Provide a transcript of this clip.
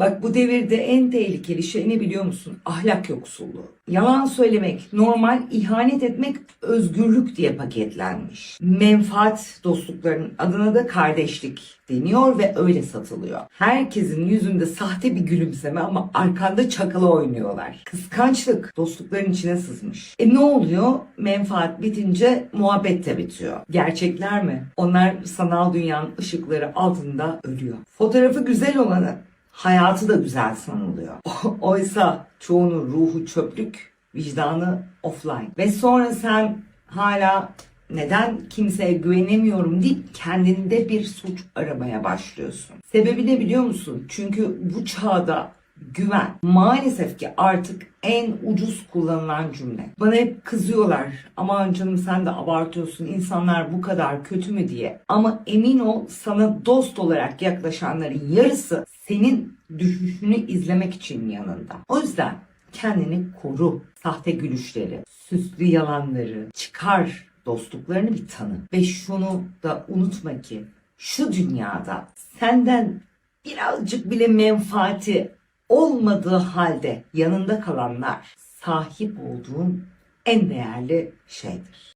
Bak bu devirde en tehlikeli şey ne biliyor musun? Ahlak yoksulluğu. Yalan söylemek, normal, ihanet etmek özgürlük diye paketlenmiş. Menfaat dostluklarının adına da kardeşlik deniyor ve öyle satılıyor. Herkesin yüzünde sahte bir gülümseme ama arkanda çakılı oynuyorlar. Kıskançlık dostlukların içine sızmış. E ne oluyor? Menfaat bitince muhabbet de bitiyor. Gerçekler mi? Onlar sanal dünyanın ışıkları altında ölüyor. Fotoğrafı güzel olanı hayatı da güzel sanılıyor. Oysa çoğunun ruhu çöplük, vicdanı offline. Ve sonra sen hala neden kimseye güvenemiyorum deyip kendinde bir suç aramaya başlıyorsun. Sebebi ne biliyor musun? Çünkü bu çağda güven maalesef ki artık en ucuz kullanılan cümle. Bana hep kızıyorlar aman canım sen de abartıyorsun insanlar bu kadar kötü mü diye. Ama emin ol sana dost olarak yaklaşanların yarısı senin düşüşünü izlemek için yanında. O yüzden kendini koru. Sahte gülüşleri, süslü yalanları çıkar dostluklarını bir tanı. Ve şunu da unutma ki şu dünyada senden birazcık bile menfaati olmadığı halde yanında kalanlar sahip olduğun en değerli şeydir.